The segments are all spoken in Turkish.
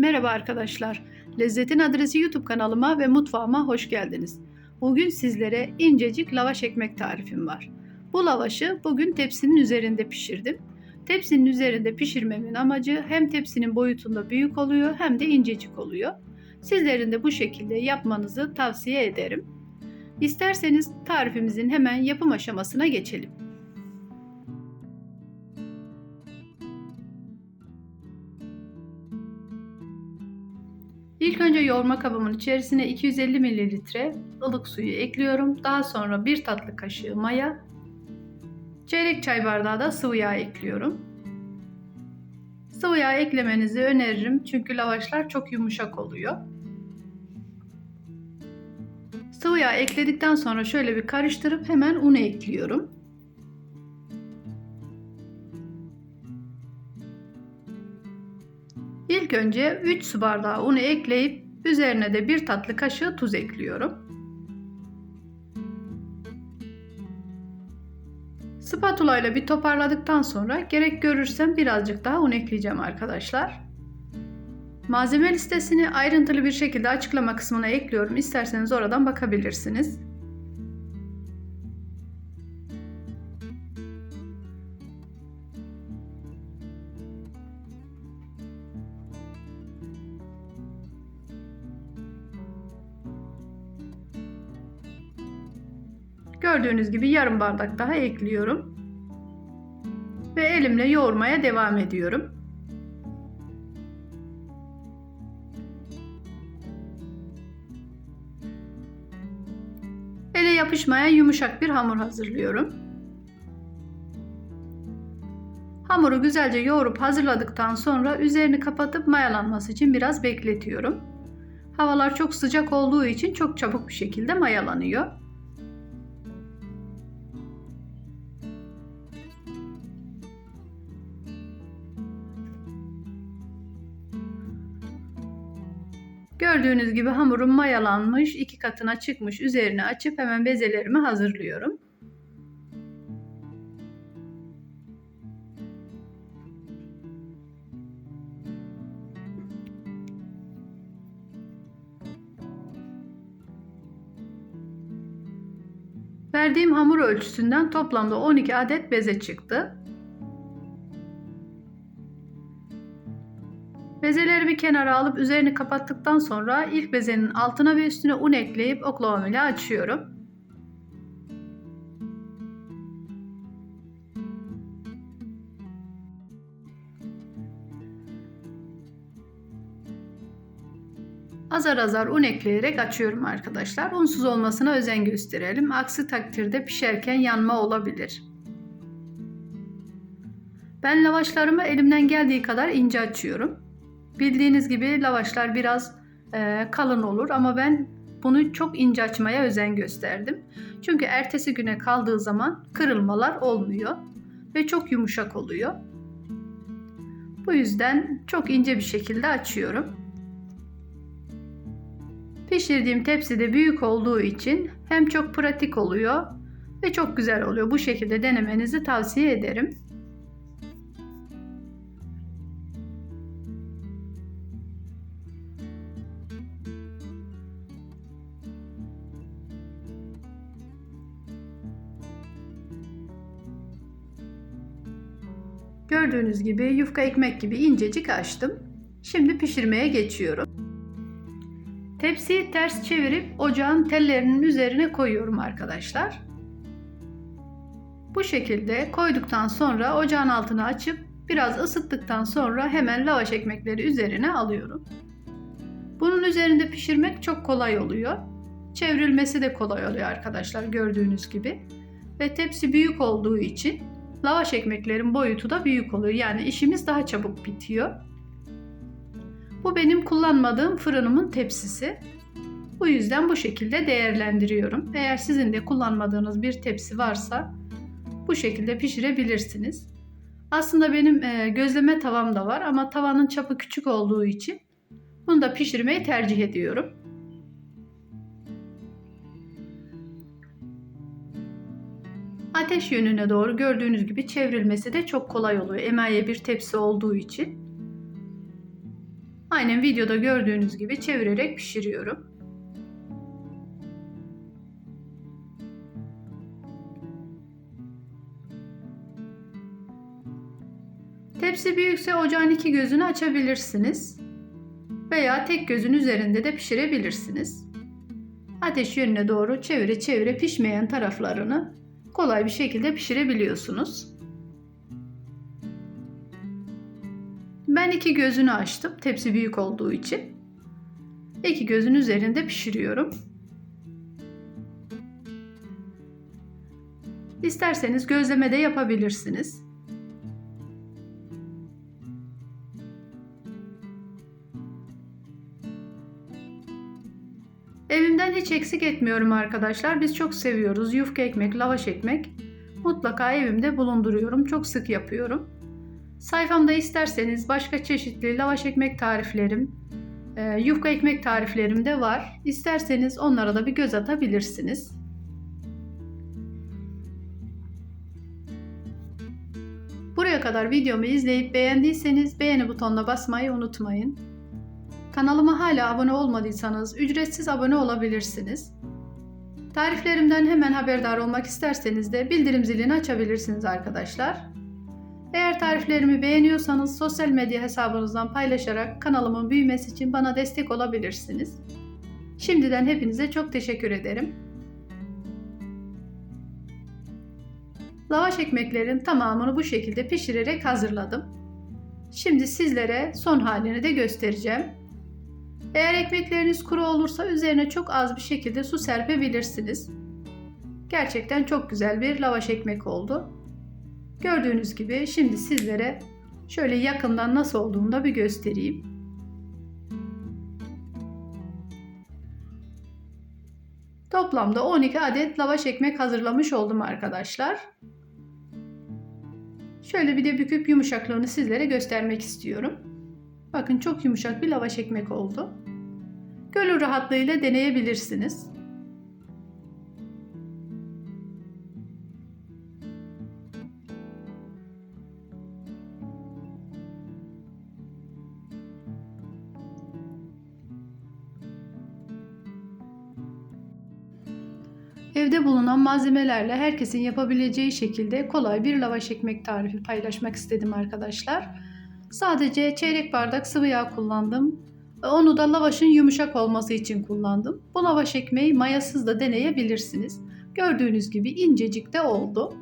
Merhaba arkadaşlar. Lezzetin Adresi YouTube kanalıma ve mutfağıma hoş geldiniz. Bugün sizlere incecik lavaş ekmek tarifim var. Bu lavaşı bugün tepsinin üzerinde pişirdim. Tepsinin üzerinde pişirmemin amacı hem tepsinin boyutunda büyük oluyor hem de incecik oluyor. Sizlerin de bu şekilde yapmanızı tavsiye ederim. İsterseniz tarifimizin hemen yapım aşamasına geçelim. İlk önce yoğurma kabımın içerisine 250 ml ılık suyu ekliyorum. Daha sonra bir tatlı kaşığı maya, çeyrek çay bardağı da sıvı yağ ekliyorum. Sıvı yağ eklemenizi öneririm çünkü lavaşlar çok yumuşak oluyor. Sıvı yağ ekledikten sonra şöyle bir karıştırıp hemen unu ekliyorum. İlk önce 3 su bardağı unu ekleyip üzerine de bir tatlı kaşığı tuz ekliyorum. Spatula ile bir toparladıktan sonra gerek görürsem birazcık daha un ekleyeceğim arkadaşlar. Malzeme listesini ayrıntılı bir şekilde açıklama kısmına ekliyorum. İsterseniz oradan bakabilirsiniz. Gördüğünüz gibi yarım bardak daha ekliyorum. Ve elimle yoğurmaya devam ediyorum. Ele yapışmayan yumuşak bir hamur hazırlıyorum. Hamuru güzelce yoğurup hazırladıktan sonra üzerini kapatıp mayalanması için biraz bekletiyorum. Havalar çok sıcak olduğu için çok çabuk bir şekilde mayalanıyor. Gördüğünüz gibi hamurum mayalanmış, iki katına çıkmış. Üzerine açıp hemen bezelerimi hazırlıyorum. Verdiğim hamur ölçüsünden toplamda 12 adet beze çıktı. Bezeleri bir kenara alıp üzerini kapattıktan sonra ilk bezenin altına ve üstüne un ekleyip oklavam ile açıyorum. Azar azar un ekleyerek açıyorum arkadaşlar. Unsuz olmasına özen gösterelim. Aksi takdirde pişerken yanma olabilir. Ben lavaşlarımı elimden geldiği kadar ince açıyorum. Bildiğiniz gibi lavaşlar biraz e, kalın olur ama ben bunu çok ince açmaya özen gösterdim. Çünkü ertesi güne kaldığı zaman kırılmalar olmuyor ve çok yumuşak oluyor. Bu yüzden çok ince bir şekilde açıyorum. Pişirdiğim tepsi de büyük olduğu için hem çok pratik oluyor ve çok güzel oluyor. Bu şekilde denemenizi tavsiye ederim. Gördüğünüz gibi yufka ekmek gibi incecik açtım. Şimdi pişirmeye geçiyorum. Tepsiyi ters çevirip ocağın tellerinin üzerine koyuyorum arkadaşlar. Bu şekilde koyduktan sonra ocağın altını açıp biraz ısıttıktan sonra hemen lavaş ekmekleri üzerine alıyorum. Bunun üzerinde pişirmek çok kolay oluyor. Çevrilmesi de kolay oluyor arkadaşlar gördüğünüz gibi. Ve tepsi büyük olduğu için lavaş ekmeklerin boyutu da büyük oluyor. Yani işimiz daha çabuk bitiyor. Bu benim kullanmadığım fırınımın tepsisi. Bu yüzden bu şekilde değerlendiriyorum. Eğer sizin de kullanmadığınız bir tepsi varsa bu şekilde pişirebilirsiniz. Aslında benim e, gözleme tavam da var ama tavanın çapı küçük olduğu için bunu da pişirmeyi tercih ediyorum. Ateş yönüne doğru gördüğünüz gibi çevrilmesi de çok kolay oluyor. Emaye bir tepsi olduğu için. Aynen videoda gördüğünüz gibi çevirerek pişiriyorum. Tepsi büyükse ocağın iki gözünü açabilirsiniz. Veya tek gözün üzerinde de pişirebilirsiniz. Ateş yönüne doğru çevire çevire pişmeyen taraflarını kolay bir şekilde pişirebiliyorsunuz. Ben iki gözünü açtım tepsi büyük olduğu için. İki gözün üzerinde pişiriyorum. İsterseniz gözleme de yapabilirsiniz. Evimden hiç eksik etmiyorum arkadaşlar. Biz çok seviyoruz. Yufka ekmek, lavaş ekmek. Mutlaka evimde bulunduruyorum. Çok sık yapıyorum. Sayfamda isterseniz başka çeşitli lavaş ekmek tariflerim, e, yufka ekmek tariflerim de var. İsterseniz onlara da bir göz atabilirsiniz. Buraya kadar videomu izleyip beğendiyseniz beğeni butonuna basmayı unutmayın. Kanalıma hala abone olmadıysanız ücretsiz abone olabilirsiniz. Tariflerimden hemen haberdar olmak isterseniz de bildirim zilini açabilirsiniz arkadaşlar. Eğer tariflerimi beğeniyorsanız sosyal medya hesabınızdan paylaşarak kanalımın büyümesi için bana destek olabilirsiniz. Şimdiden hepinize çok teşekkür ederim. Lavaş ekmeklerin tamamını bu şekilde pişirerek hazırladım. Şimdi sizlere son halini de göstereceğim. Eğer ekmekleriniz kuru olursa üzerine çok az bir şekilde su serpebilirsiniz. Gerçekten çok güzel bir lavaş ekmek oldu. Gördüğünüz gibi şimdi sizlere şöyle yakından nasıl olduğunu da bir göstereyim. Toplamda 12 adet lavaş ekmek hazırlamış oldum arkadaşlar. Şöyle bir de büküp yumuşaklığını sizlere göstermek istiyorum. Bakın çok yumuşak bir lavaş ekmek oldu. Gönül rahatlığıyla deneyebilirsiniz. Evde bulunan malzemelerle herkesin yapabileceği şekilde kolay bir lavaş ekmek tarifi paylaşmak istedim arkadaşlar. Sadece çeyrek bardak sıvı yağ kullandım. Onu da lavaşın yumuşak olması için kullandım. Bu lavaş ekmeği mayasız da deneyebilirsiniz. Gördüğünüz gibi incecik de oldu.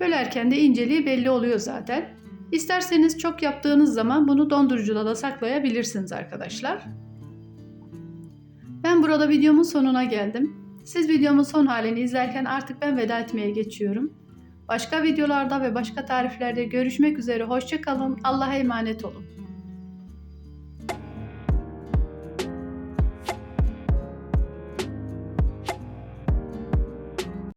Bölerken de inceliği belli oluyor zaten. İsterseniz çok yaptığınız zaman bunu dondurucuda da saklayabilirsiniz arkadaşlar. Ben burada videomun sonuna geldim. Siz videomun son halini izlerken artık ben veda etmeye geçiyorum. Başka videolarda ve başka tariflerde görüşmek üzere. Hoşçakalın. Allah'a emanet olun.